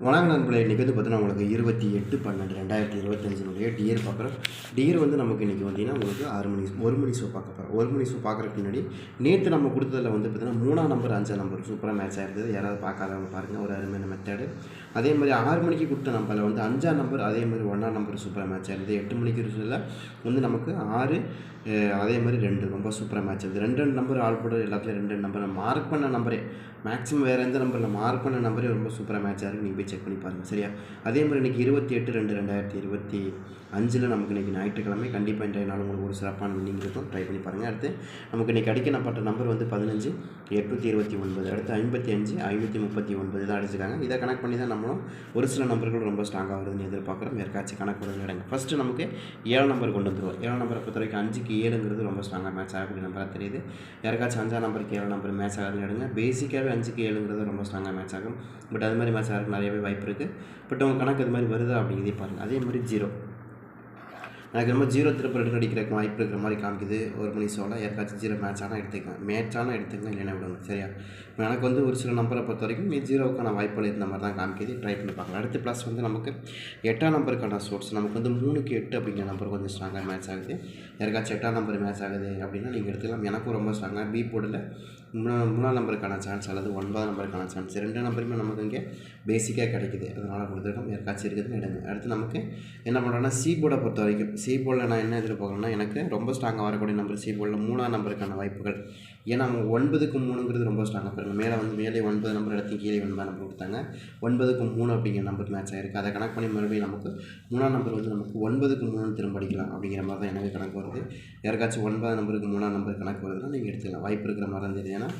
வணக்கம் நண்பர்களே இன்றைக்கி வந்து பார்த்தீங்கன்னா உங்களுக்கு இருபத்தி எட்டு பன்னெண்டு ரெண்டாயிரத்தி இருபத்தஞ்சினுடைய டியர் பார்க்குறோம். டியர் வந்து நமக்கு இன்றைக்கி பார்த்தீங்கன்னா உங்களுக்கு ஆறு மணி ஒரு மணி ஷோ பார்க்க போகிறோம் ஒரு மணி ஷோ பார்க்குறதுக்கு முன்னாடி நேற்று நம்ம கொடுத்ததில் வந்து பார்த்தீங்கன்னா மூணாம் நம்பர் அஞ்சாம் நம்பர் சூப்பராக மேட்ச் ஆகிருந்தது யாராவது பார்க்காதவங்க பாருங்கள் ஒரு அருமையான மெத்தடு அதே மாதிரி ஆறு மணிக்கு கொடுத்த நம்பரில் வந்து அஞ்சாம் நம்பர் அதே மாதிரி ஒன்றாம் நம்பர் சூப்பராக மேட்ச் ஆகிருந்தது எட்டு மணிக்கு ரிசல்ட்டில் வந்து நமக்கு ஆறு அதே மாதிரி ரெண்டு ரொம்ப சூப்பராக மேட்ச் ஆகுது ரெண்டு ரெண்டு நம்பர் ஆல் போட எல்லாத்துலேயும் ரெண்டு ரெண்டு நம்பர் மார்க் பண்ண நம்பரே மேக்ஸிமம் வேறு எந்த நம்பரில் மார்க் பண்ண நம்பரே ரொம்ப சூப்பராக மேட்ச் ஆகிருக்கு நீங்கள் செக் பண்ணி பாருங்கள் சரியா? அதே மாதிரி இன்றைக்கி இருபத்தி எட்டு ரெண்டு ரெண்டாயிரத்தி இருபத்தி அஞ்சில் நமக்கு இன்றைக்கி ஞாயிற்றுக்கிழமை கண்டிப்பாக இன்றைய நாள் உங்களுக்கு ஒரு சிறப்பான வின்னிங் இருக்கும் ட்ரை பண்ணி பாருங்கள் அடுத்து நமக்கு இன்றைக்கி அடிக்கப்பட்ட நம்பர் வந்து பதினஞ்சு எட்நூற்றி இருபத்தி ஒன்பது அடுத்து ஐம்பத்தி அஞ்சு ஐநூற்றி முப்பத்தி ஒன்பது தான் அடிச்சிருக்காங்க. இதை கனெக்ட் பண்ணி தான் நம்மளும் ஒரு சில நம்பர்கள் ரொம்ப ஸ்ட்ராங்காக வருதுன்னு எதிர்பார்க்குறோம். யாருக்காச்சும் கணக்கு வருது இடங்க ஃபஸ்ட்டு நமக்கு ஏழு நம்பர் கொண்டு வந்துடுவோம் ஏழு நம்பரை பொறுத்த வரைக்கும் அஞ்சுக்கு ஏழுங்கிறது ரொம்ப ஸ்ட்ராங்காக மேட்ச் ஆகக்கூடிய நம்பராக தெரியுது. யாருக்காச்சும் அஞ்சாம் நம்பருக்கு ஏழு நம்பர் மேட்ச் ஆகுதுன்னு எடுங்க. பேசிக்காகவே அஞ்சுக்கு ஏழுங்கிறது ரொம்ப ஸ்ட்ராங்காக மேட்ச் ஆகும். பட் அது மாதிரி மேட்ச் ஆகிறதுக்கு நிறையவே வாய்ப்பு இருக்குது பட் உங்கள் கணக்கு இது மாதிரி வருதா அப்படிங்கிறதே பாருங்கள் அதே மாதிரி ஜீரோ எனக்கு ரொம்ப ஜீரோ திருப்ப ரெண்டு அடிக்கிறதுக்கு வாய்ப்பு இருக்கிற மாதிரி காமிக்குது. ஒரு மணி ஷோவில் யாருக்காச்சும் ஜீரோ மேட்ச் ஆனால் எடுத்துக்கலாம் மேட்ச் ஆனால் எடுத்துக்கலாம் இல்லைன்னா விடுங்க. சரியா? எனக்கு வந்து ஒரு சில நம்பரை பொறுத்த வரைக்கும் நீ ஜீரோவுக்கான வாய்ப்புகள் இருந்த மாதிரி தான் காமிக்குது. ட்ரை பண்ணி பார்க்கலாம். அடுத்து ப்ளஸ் வந்து நமக்கு எட்டாம் நம்பருக்கான சோர்ஸ் நமக்கு வந்து மூணுக்கு எட்டு அப்படிங்கிற நம்பர் கொஞ்சம் ஸ்ட்ராங்காக மேட்ச் ஆகுது. யாருக்காச்சும் எட்டாம் நம்பர் மேட்ச் ஆகுது அப்படின்னா நீங்கள் எடுத்துக்கலாம். எனக்கும் ரொம்ப ஸ்ட்ராங்காக பி போர்டில் மூணா மூணாம் நம்பருக்கான சான்ஸ் அல்லது ஒன்பதாம் நம்பருக்கான சான்ஸ் ரெண்டு நம்பருமே நமக்கு இங்கே பேசிக்காக கிடைக்குது. அதனால் கொடுத்துருக்கோம். யாருக்காச்சும் இருக்குதுன்னு எடுங்க. அடுத்து நமக்கு என்ன பண்ணுறோன்னா சி போர்டை பொறுத்த வரைக்கும். சி போர்டில் நான் என்ன எதிர்பார்க்கணும்னா எனக்கு ரொம்ப ஸ்ட்ராங்காக வரக்கூடிய நம்பர் சி போர்டில் மூணாம் நம்பருக்கான வாய்ப்புகள். ஏன்னா அவங்க ஒன்பதுக்கு மூணுங்கிறது ரொம்ப ஸ்ட்ராங்காக பாருங்க மேலே வந்து மேலே ஒன்பது நம்பர் எடுத்து கீழே ஒன்பது நம்பர் கொடுத்தாங்க. ஒன்பதுக்கு மூணு அப்படிங்கிற நம்பர் மேட்ச் ஆகிருக்கு அதை கணக்கு பண்ணி மறுபடியும் நமக்கு மூணாம் நம்பர் வந்து நமக்கு ஒன்பதுக்கு மூணு திரும்ப அடிக்கலாம் அப்படிங்கிற மாதிரி தான் எனக்கு கணக்கு வருது. யாருக்காச்சும் ஒன்பதாம் நம்பருக்கு மூணாம் நம்பர் கணக்கு வருதுன்னா நீங்கள் எடுத்துக்கலாம். வாய்ப்பு இருக்கிற மாதிரி இருந்தது ஏன்னா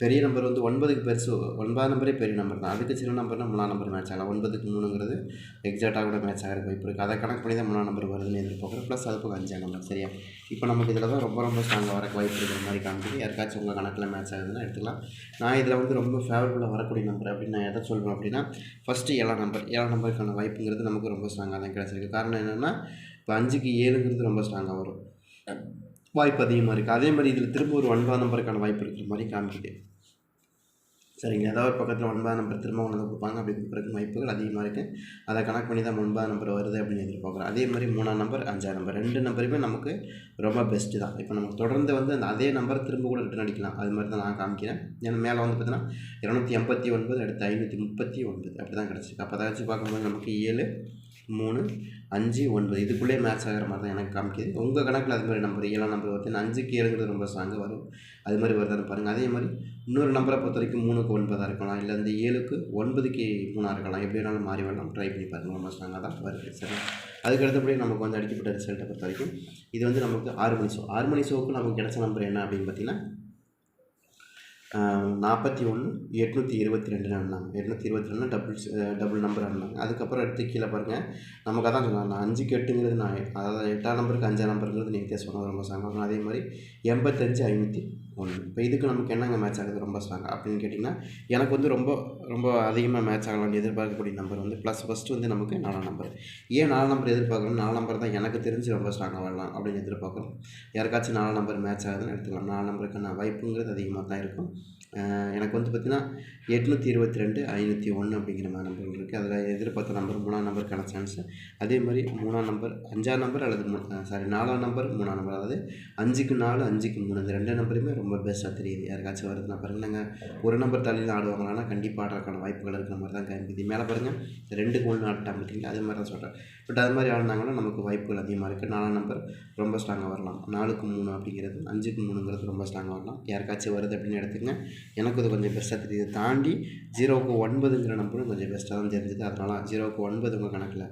பெரிய நம்பர் வந்து ஒன்பதுக்கு பெருசு ஒன்பதாம் நம்பரே பெரிய நம்பர் தான். அதுக்கு சின்ன நம்பர்னா மூணாம் நம்பர் மேட்ச் ஆகலாம். ஒன்பதுக்கு மூணுங்கிறது எக்ஸாக்டாக கூட மேட்ச் ஆகிறதுக்கு வாய்ப்பு இருக்குது அதை கணக்கு பண்ணி தான் மூணாம் நம்பர் வருதுன்னு எதிர்பார்க்குறேன் ப்ளஸ் அது போக அஞ்சாம் நம்பர் சரியா? இப்போ நமக்கு இதில் தான் ரொம்ப ரொம்ப ஸ்ட்ராங்காக வரக்கு வாய்ப்பு இருக்கிற மாதிரி காமிக்குது. யாருக்காச்சும் உங்கள் கணக்கில் மேட்ச் ஆகுதுன்னா எடுத்துக்கலாம். நான் இதில் வந்து ரொம்ப ஃபேவரபுளாக வரக்கூடிய நம்பர் அப்படின்னு நான் எதை சொல்வேன் அப்படின்னா ஃபஸ்ட்டு ஏழாம் நம்பர் ஏழாம் நம்பருக்கான வாய்ப்புங்கிறது நமக்கு ரொம்ப ஸ்ட்ராங்காக தான் கிடச்சிருக்கு. காரணம் என்னென்னா இப்போ அஞ்சுக்கு ஏழுங்கிறது ரொம்ப ஸ்ட்ராங்காக வரும். வாய்ப்பு அதிகமாக இருக்குது அதே மாதிரி இதில் திரும்ப ஒரு ஒன்பதாம் நம்பருக்கான வாய்ப்பு இருக்கிற மாதிரி காமிக்குது. சரிங்க ஏதாவது ஒரு பக்கத்தில் ஒன்பதாம் நம்பர் திரும்ப ஒன்று கொடுப்பாங்க அப்படி கொடுக்குறதுக்கு வாய்ப்புகள் அதிகமாக இருக்குது அதை கணக்கு பண்ணி தான் ஒன்பதாம் நம்பர் வருது அப்படின்னு எதிர்பார்க்குறோம். அதே மாதிரி மூணாம் நம்பர் அஞ்சாம் நம்பர். ரெண்டு நம்பருமே நமக்கு ரொம்ப பெஸ்ட்டு தான். இப்போ நமக்கு தொடர்ந்து வந்து அந்த அதே நம்பர் திரும்ப கூட ரிட்டர்ன் அடிக்கலாம். அது மாதிரி தான் நான் காமிக்கிறேன். ஏன்னா மேலே வந்து பார்த்தீங்கன்னா இரநூத்தி எண்பத்தி ஒன்பது அடுத்து ஐநூற்றி முப்பத்தி ஒன்பது அப்படி தான் கிடச்சிருக்கு. அப்போ தான் வச்சு பார்க்கும்போது நமக்கு ஏழு மூணு அஞ்சு ஒன்பது. இதுக்குள்ளே மேட்ச் ஆகிற மாதிரி தான் எனக்கு காமிக்குது. உங்கள் கணக்கில் அது மாதிரி நம்பர் ஏழாம் நம்பர் பார்த்தீங்கன்னா அஞ்சுக்கு ஏழுங்கிறது ரொம்ப ஸ்ட்ராங்காக வரும். அது மாதிரி வருதுன்னு பாருங்கள் அதே மாதிரி இன்னொரு நம்பரை பொறுத்த வரைக்கும் மூணுக்கு ஒன்பதாக இருக்கலாம். இல்லை இந்த ஏழுக்கு ஒன்பதுக்கு மூணாக இருக்கலாம். எப்படி வேணாலும் மாறி வரலாம். ட்ரை பண்ணி பாருங்கள் ரொம்ப ஸ்ட்ராங்காக தான் வருது. சரி அதுக்கு அடுத்தபடி நமக்கு வந்து அடிக்கப்பட்ட ரிசல்ட்டை பொறுத்த வரைக்கும் இது வந்து நமக்கு ஆறு மணி ஷோ ஆறு மணி ஷோவுக்கு நமக்கு கிடச்ச நம்பர் என்ன அப்படின்னு பார்த்தீங்கன்னா நாற்பத்தி ஒன்று எட்நூற்றி இருபத்தி ரெண்டு அண்ணாங்க எட்நூற்றி இருபத்தி ரெண்டு டபுள் டபுள் நம்பர் அண்ணாங்க அதுக்கப்புறம் எடுத்து கீழே பாருங்கள் நமக்கு அதான் சொன்னாங்க நான் அஞ்சுக்கு எட்டுங்கிறது நான் அதாவது எட்டாம் நம்பருக்கு அஞ்சாம் நம்பருங்கிறது நீங்கள் சொன்னது ரொம்ப ஸ்ட்ராங்காக அதே மாதிரி எண்பத்தஞ்சு ஐநூற்றி ஒன்று இப்போ இதுக்கு நமக்கு என்னங்க மேட்ச் ஆகுது? ரொம்ப ஸ்ட்ராங் அப்படின்னு கேட்டிங்கன்னா எனக்கு வந்து ரொம்ப ரொம்ப அதிகமாக மேட்ச் ஆகலாம்னு எதிர்பார்க்கக்கூடிய நம்பர் வந்து ப்ளஸ் ஃபஸ்ட்டு வந்து நமக்கு நாலாம் நம்பர் ஏன் நாலாம் நம்பர் எதிர்பார்க்கணும் நாலாம் நம்பர் தான் எனக்கு தெரிஞ்சு ரொம்ப ஸ்ட்ராங்காக வரலாம் அப்படின்னு எதிர்பார்க்குறோம். யாருக்காச்சும் நாலாம் நம்பர் மேட்ச் ஆகுதுன்னு எடுத்துக்கலாம். நாலு நம்பருக்கான வாய்ப்புங்கிறது அதிகமாக தான் இருக்கும். எனக்கு வந்து பார்த்திங்கன்னா எட்நூற்றி இருபத்தி ரெண்டு ஐநூற்றி ஒன்று அப்படிங்கிற மாதிரி நம்பர் இருக்குது அதில் எதிர்பார்த்த நம்பர் மூணாம் நம்பருக்கான சான்ஸு அதே மாதிரி மூணாம் நம்பர் அஞ்சாம் நம்பர் அல்லது மூ சாரி நாலாம் நம்பர் மூணாம் நம்பர் அதாவது அஞ்சுக்கு நாலு அஞ்சுக்கு மூணு. இந்த ரெண்டு நம்பருமே ரொம்ப பெஸ்ட்டாக தெரியுது. யாருக்காச்சும் வருதுன்னா பாருங்கள் நாங்கள் ஒரு நம்பர் தள்ளியில் ஆடுவாங்களான்னா கண்டிப்பாக ஆடுறதுக்கான வாய்ப்புகள் இருக்கிற மாதிரி தான் காமிக்குது. மேலே பாருங்கள் ரெண்டு கோல் ஆட்டாங்க பார்த்தீங்களா அதே மாதிரி தான் சொல்கிறேன் பட் அது மாதிரி ஆடினாங்கன்னா நமக்கு வாய்ப்புகள் அதிகமாக இருக்குது நாலாம் நம்பர் ரொம்ப ஸ்ட்ராங்காக வரலாம். நாலுக்கு மூணு அப்படிங்கிறது அஞ்சுக்கு மூணுங்கிறது ரொம்ப ஸ்ட்ராங்காக வரலாம். யாருக்காச்சும் வருது அப்படின்னு எடுத்துக்கங்க. எனக்கு இது கொஞ்சம் பெஸ்ட்டாக தெரியுது. தாண்டி ஜீரோவுக்கு ஒன்பதுங்கிற நம்பரும் கொஞ்சம் பெஸ்ட்டாக தான் தெரிஞ்சுது. அதனால் ஜீரோவுக்கு ஒன்பது உங்கள் கணக்கில்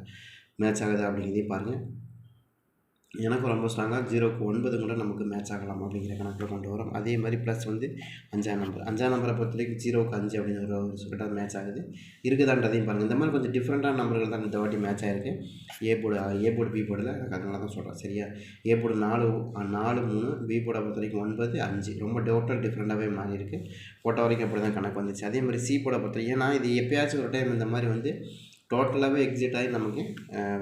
மேட்ச் ஆகுது அப்படிங்கிறதையும் பாருங்கள் எனக்கும் ரொம்ப ஸ்ட்ராங்காக ஜீரோக்கு ஒன்பது கூட நமக்கு மேட்ச் ஆகலாம் அப்படிங்கிற கணக்கில் கொண்டு வரோம். அதே மாதிரி ப்ளஸ் வந்து அஞ்சாம் நம்பர் அஞ்சாம் நம்பரை பொறுத்த வரைக்கும் ஜீரோக்கு அஞ்சு அப்படிங்கிற ஒரு சொல்லிட்டு மேட்ச் ஆகுது. இருக்குதான்றதையும் பாருங்கள் இந்த மாதிரி கொஞ்சம் டிஃப்ரெண்ட்டான நம்பர்கள் தான் இந்த வாட்டி மேட்ச் ஆகிருக்கு A board A board B போர்டில் எனக்கு அதனால தான் சொல்கிறேன் சரியா? ஏ போர்டு நாலு நாலு மூணு பி போர்டை பொறுத்த வரைக்கும் ஒன்பது அஞ்சு. ரொம்ப டோட்டல் டிஃப்ரெண்ட்டாகவே மாறி இருக்குது போட்ட வரைக்கும் அப்படி தான் கணக்கு வந்துச்சு. அதே மாதிரி சி போர்டை பொறுத்த வரைக்கும் ஏன்னா இது எப்பயாச்சும் ஒரு டைம் இந்த மாதிரி வந்து டோட்டலாகவே எக்ஸிட் ஆகி நமக்கு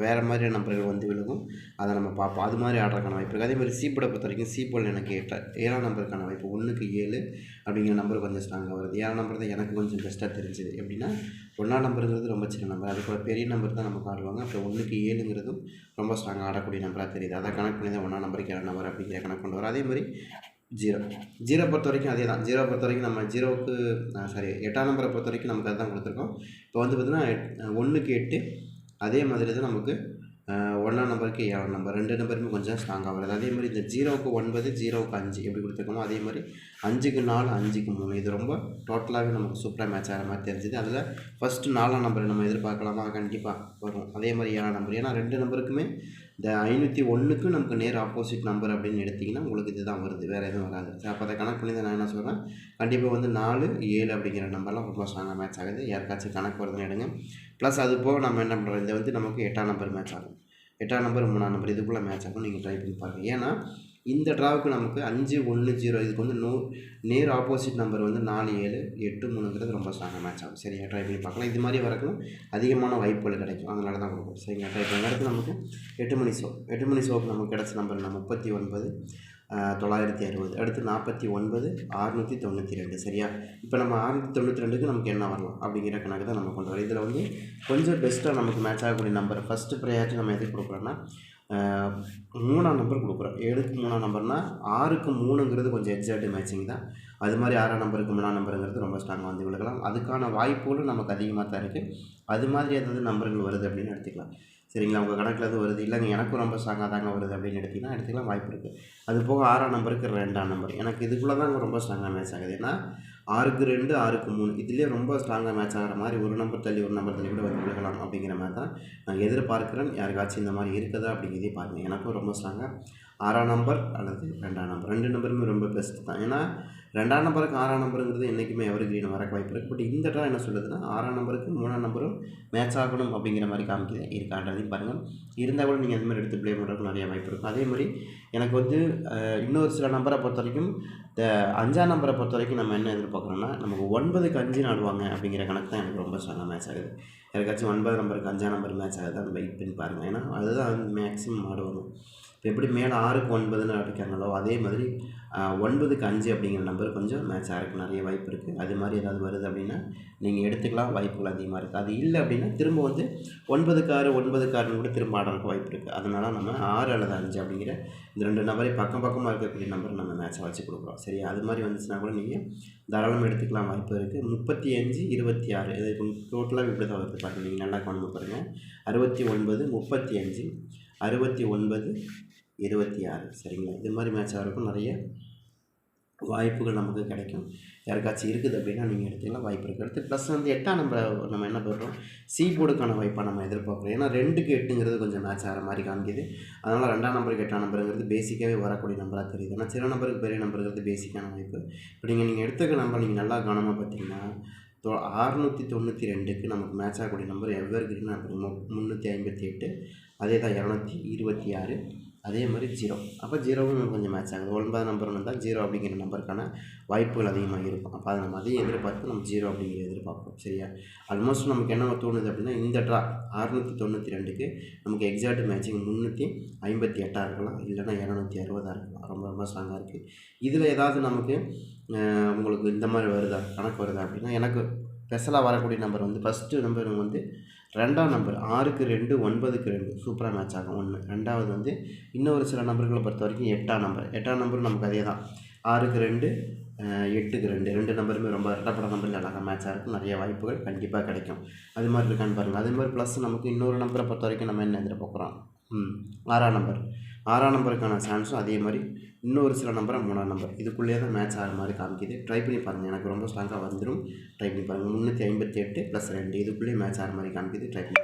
வேறு மாதிரியான நம்பர்கள் வந்து விழுகும். அதை நம்ம பார்ப்போம். அது மாதிரி ஆடுறதுக்கான வாய்ப்பு இருக்குது அதே மாதிரி சீப்போட பொறுத்த வரைக்கும் சீப்போல் எனக்கு எட்ட ஏழாம் நம்பருக்கான வாய்ப்பு. ஒன்றுக்கு ஏழு அப்படிங்கிற நம்பர் கொஞ்சம் ஸ்ட்ராங்காக வருது. ஏழாம் நம்பர் தான் எனக்கு கொஞ்சம் பெஸ்ட்டாக தெரிஞ்சுது. எப்படின்னா ஒன்றாம் நம்பருங்கிறது ரொம்ப சின்ன நம்பர் அது கூட பெரிய நம்பர் தான் நமக்கு ஆடுவாங்க. அப்புறம் ஒன்றுக்கு ஏழுங்கிறதும் ரொம்ப ஸ்ட்ராங்காக ஆடக்கூடிய நம்பராக தெரியுது. அதை கணக்கு பண்ணி தான் ஒன்றாம் நம்பருக்கு ஏழாம் நம்பர் அப்படிங்கிற கணக்கு கொண்டு வரும். அதே மாதிரி ஜீரோ. ஜீரோ பொறுத்த வரைக்கும் அதே தான் ஜீரோ பொறுத்த வரைக்கும் நம்ம ஜீரோவுக்கு சாரி எட்டாம் நம்பரை பொறுத்த வரைக்கும் நமக்கு அதுதான் கொடுத்துருக்கோம். இப்போ வந்து பார்த்திங்கன்னா ஒன்றுக்கு எட்டு அதே மாதிரி தான் நமக்கு ஒன்றாம் நம்பருக்கு ஏழாம் நம்பர். ரெண்டு நம்பருமே கொஞ்சம் ஸ்ட்ராங்காக வருது. அதே மாதிரி இந்த ஜீரோவுக்கு ஒன்பது ஜீரோவுக்கு அஞ்சு எப்படி கொடுத்துருக்கோமோ அதே மாதிரி அஞ்சுக்கு நாலு அஞ்சுக்கு மூணு. இது ரொம்ப டோட்டலாகவே நமக்கு சூப்பராக மேட்ச் ஆகிற மாதிரி தெரிஞ்சுது. அதில் ஃபஸ்ட்டு நாலாம் நம்பர் நம்ம எதிர்பார்க்கலாமா? கண்டிப்பாக வரும். அதே மாதிரி ஏழாம் நம்பர். ஏன்னா ரெண்டு நம்பருக்குமே இந்த ஐநூற்றி ஒன்றுக்கு நமக்கு நேர் ஆப்போசிட் நம்பர் அப்படின்னு எடுத்திங்கன்னா உங்களுக்கு இதுதான் வருது. வேறு எதுவும் வராது. அப்போ அதை கணக்கு பண்ணி நான் என்ன சொல்கிறேன் கண்டிப்பாக வந்து நாலு ஏழு அப்படிங்கிற நம்பர்லாம் ரொம்ப ஸ்ட்ராங்காக மேட்ச் ஆகுது. யாருக்காச்சும் கணக்கு வருதுன்னு எடுங்க. ப்ளஸ் அது போக நம்ம என்ன பண்ணுறோம் இது வந்து நமக்கு எட்டாம் நம்பர் மேட்ச் ஆகும். எட்டாம் நம்பர் மூணாம் நம்பர் இதுக்குள்ளே மேட்ச் ஆகும். நீங்கள் ட்ரை பண்ணி பாருங்கள் ஏன்னா இந்த ட்ராவுக்கு நமக்கு அஞ்சு ஒன்று ஜீரோ இதுக்கு வந்து நோ நேர் ஆப்போசிட் நம்பர் வந்து நாலு ஏழு எட்டு மூணுங்கிறது ரொம்ப ஸ்ட்ராங்காக மேட்ச் ஆகும். சரியா ட்ரை பண்ணி பார்க்கலாம். இது மாதிரி வரக்கும் அதிகமான வாய்ப்புகள் கிடைக்கும். அதனால தான் கொடுக்கும் சரிங்களா ட்ரை பண்ணி அடுத்து நமக்கு எட்டு மணி சோப் எட்டு மணி சோப் நமக்கு கிடச்ச நம்பர் நம்ம முப்பத்தி ஒன்பது தொள்ளாயிரத்தி அறுபது. அடுத்து நாற்பத்தி ஒன்பது அறுநூற்றி தொண்ணூற்றி ரெண்டு. சரியா? இப்போ நம்ம அறுநூற்றி தொண்ணூற்றி ரெண்டுக்கு நமக்கு என்ன வரலாம்? அப்படிங்கிற கணக்கு தான் நம்ம கொண்டு வரோம் இதில் வந்து கொஞ்சம் பெஸ்ட்டாக நமக்கு மேட்ச் ஆகக்கூடிய நம்பர் ஃபஸ்ட்டு ப்ரையாரிட்டி நம்ம எதுக்கு கொடுக்குறோன்னா மூணாம் நம்பர் கொடுக்குறோம். ஏழுக்கு மூணாம் நம்பர்னால் ஆறுக்கு மூணுங்கிறது கொஞ்சம் எக்ஸாக்ட் மேட்சிங் தான். அது மாதிரி ஆறாம் நம்பருக்கு மூணாம் நம்பருங்கிறது ரொம்ப ஸ்ட்ராங்காக வந்து விழுகலாம். அதுக்கான வாய்ப்புகளும் நமக்கு அதிகமாக தான் இருக்குது அது மாதிரி ஏதாவது நம்பர்கள் வருது அப்படின்னு எடுத்துக்கலாம். சரிங்களா? உங்கள் கணக்கில் எதுவும் வருது? இல்லைங்க எனக்கும் ரொம்ப ஸ்ட்ராங்காக தாங்க வருது அப்படின்னு எடுத்திங்கன்னா எடுத்துக்கலாம். வாய்ப்பு இருக்குது அது போக ஆறாம் நம்பருக்கு ரெண்டாம் நம்பர் எனக்கு இதுக்குள்ளே தான் ரொம்ப ஸ்ட்ராங்காக மேட்ச் ஆகுது. ஏன்னா ஆறுக்கு ரெண்டு ஆறுக்கு மூணு. இதுலேயே ரொம்ப ஸ்ட்ராங்காக மேட்ச் ஆகிற மாதிரி ஒரு நம்பர் தள்ளி ஒரு நம்பர் தள்ளி கூட வந்து விழுகலாம் அப்படிங்கிற மாதிரி தான் நான் எதிர்பார்க்குறேன். யாருக்காச்சும் இந்த மாதிரி இருக்குதா அப்படிங்கிறதே பாருங்கள் எனக்கும் ரொம்ப ஸ்ட்ராங்காக ஆறாம் நம்பர் அல்லது ரெண்டாம் நம்பர் ரெண்டு நம்பருமே ரொம்ப பெஸ்ட் தான். ஏன்னா ரெண்டாம் நம்பருக்கு ஆறாம் நம்பருங்கிறது என்றைக்குமே எவர் கிரீன் வர வாய்ப்பு இருக்குது பட் இந்த ட்ரா என்ன சொல்லுதுன்னா ஆறாம் நம்பருக்கு மூணாம் நம்பரும் மேட்ச் ஆகணும் அப்படிங்கிற மாதிரி காமிக்குது இருக்கான்றதையும் பாருங்கள் இருந்தால் கூட நீங்கள் அந்த மாதிரி எடுத்து ப்ளே பண்ணுறதுக்கு நிறைய வாய்ப்பு இருக்கும் அதே மாதிரி எனக்கு வந்து இன்னொரு சில நம்பரை பொறுத்த வரைக்கும் இந்த அஞ்சாம் நம்பரை பொறுத்த வரைக்கும் நம்ம என்ன எதிர்பார்க்குறோம்னா நமக்கு ஒன்பதுக்கு அஞ்சு ஆடுவாங்க அப்படிங்கிற கணக்கு தான் எனக்கு ரொம்ப ஸ்ட்ராங்காக மேட்ச் ஆகுது. யாருக்காச்சும் ஒன்பது நம்பருக்கு அஞ்சாம் நம்பர் மேட்ச் ஆகுது? அந்த வெயிட் பண்ணி பாருங்கள் ஏன்னா அதுதான் மேக்ஸிமம் ஆடுவாங்க. இப்போ எப்படி மேலே ஆறுக்கு ஒன்பதுன்னு அடிக்காங்களோ அதே மாதிரி ஒன்பதுக்கு அஞ்சு அப்படிங்கிற நம்பர் கொஞ்சம் மேட்ச் ஆகிறதுக்கு நிறைய வாய்ப்பு இருக்குது அது மாதிரி ஏதாவது வருது அப்படின்னா நீங்கள் எடுத்துக்கலாம். வாய்ப்புகள் அதிகமாக இருக்குது அது இல்லை அப்படின்னா திரும்ப வந்து ஒன்பதுக்கு ஆறு ஒன்பதுக்கு ஆறுன்னு கூட திரும்ப ஆடுறதுக்கு வாய்ப்பு இருக்குது அதனால் நம்ம ஆறு அல்லது அஞ்சு அப்படிங்கிற இந்த ரெண்டு நம்பரை பக்கம் பக்கமாக இருக்கக்கூடிய நம்பர் நம்ம மேட்ச்சை வச்சு கொடுக்குறோம். சரி அது மாதிரி வந்துச்சுன்னா கூட நீங்கள் தாராளமாக எடுத்துக்கலாம். வாய்ப்பு இருக்குது முப்பத்தி அஞ்சு இருபத்தி ஆறு. இது டோட்டலாக இப்படி தான் வருது. பாருங்கள் நீங்கள் நல்லா கவனமாக பாருங்கள் அறுபத்தி ஒன்பது முப்பத்தி அஞ்சு. அறுபத்தி ஒன்பது இருபத்தி ஆறு. சரிங்களா? இது மாதிரி மேட்ச் ஆகிறப்போ நிறைய வாய்ப்புகள் நமக்கு கிடைக்கும். யாருக்காச்சும் இருக்குது அப்படின்னா நீங்கள் எடுத்தீங்கன்னா வாய்ப்பு இருக்குது அடுத்து ப்ளஸ் வந்து எட்டாம் நம்பரை நம்ம என்ன பண்ணுறோம் சி போர்டுக்கான வாய்ப்பாக நம்ம எதிர்பார்க்குறோம். ஏன்னா ரெண்டுக்கு எட்டுங்கிறது கொஞ்சம் மேட்ச் ஆகிற மாதிரி காமிக்குது. அதனால் ரெண்டாம் நம்பருக்கு எட்டாம் நம்பருங்கிறது பேசிக்காகவே வரக்கூடிய நம்பராக தெரியுது. ஆனால் சில நம்பருக்கு பெரிய நம்பருங்கிறது பேசிக்கான வாய்ப்பு. இப்போ நீங்கள் நீங்கள் எடுத்துக்க நம்பர் நீங்கள் நல்லா கவனமாக பார்த்தீங்கன்னா தொ அறுநூற்றி தொண்ணூற்றி ரெண்டுக்கு நமக்கு மேட்ச் ஆகக்கூடிய நம்பர் எவர் கிரீன் நம்பர் முந்நூற்றி ஐம்பத்தி எட்டு. அதே தான் இரநூத்தி இருபத்தி ஆறு. அதே மாதிரி ஜீரோ. அப்போ ஜீரோவும் கொஞ்சம் மேட்ச் ஆகுது. ஒன்பது நம்பர் வந்தால் ஜீரோ அப்படிங்கிற நம்பருக்கான வாய்ப்புகள் அதிகமாக இருக்கும். அப்போ அதை நம்ம அதையும் எதிர்பார்த்து நம்ம ஜீரோ அப்படிங்கிற எதிர்பார்ப்போம். சரியா? ஆல்மோஸ்ட் நமக்கு என்ன தோணுது அப்படின்னா இந்த ட்ரா அறுநூற்றி தொண்ணூற்றி ரெண்டுக்கு நமக்கு எக்ஸாக்ட் மேட்சிங் முந்நூற்றி ஐம்பத்தி எட்டாக இருக்கலாம். இல்லைன்னா இரநூத்தி அறுபதாக இருக்கலாம். ரொம்ப ரொம்ப ஸ்ட்ராங்காக இருக்குது இதில் ஏதாவது நமக்கு உங்களுக்கு இந்த மாதிரி வருதா? கணக்கு வருதா அப்படின்னா எனக்கு ஸ்பெஷலாக வரக்கூடிய நம்பர் வந்து ஃபஸ்ட்டு நம்பர் வந்து ரெண்டாம் நம்பர் ஆறுக்கு ரெண்டு ஒன்பதுக்கு ரெண்டு. சூப்பராக மேட்ச் ஆகும். ஒன்று ரெண்டாவது வந்து இன்னொரு சில நம்பர்களை பொறுத்த வரைக்கும் எட்டாம் நம்பர். எட்டாம் நம்பர் நமக்கு அதே தான். ஆறுக்கு ரெண்டு எட்டுக்கு ரெண்டு. ரெண்டு நம்பருமே ரொம்ப ரெட்டப்பட நம்பரில் அழகாக மேட்சாக இருக்கும். நிறைய வாய்ப்புகள் கண்டிப்பாக கிடைக்கும். அது மாதிரி இருக்கான்னு பாருங்கள் அதே மாதிரி ப்ளஸ் நமக்கு இன்னொரு நம்பரை பொறுத்த வரைக்கும் நம்ம என்ன எதிர்பார்க்குறோம்? ம் ஆறாம் நம்பர். ஆறாம் நம்பருக்கான சான்ஸும் அதே மாதிரி இன்னொரு சில நம்பரை மூணாம் நம்பர் இதுக்குள்ளேயே தான் மேட்ச் ஆகிற மாதிரி காமிக்குது. ட்ரை பண்ணி பாருங்கள் எனக்கு ரொம்ப ஸ்ட்ராங்காக வந்துடும் ட்ரை பண்ணி பாருங்கள் முந்நூற்றி ஐம்பத்தி எட்டு ப்ளஸ் ரெண்டு. இதுக்குள்ளேயே மேட்ச் ஆகிற மாதிரி காமிக்குது. ட்ரை பண்ணி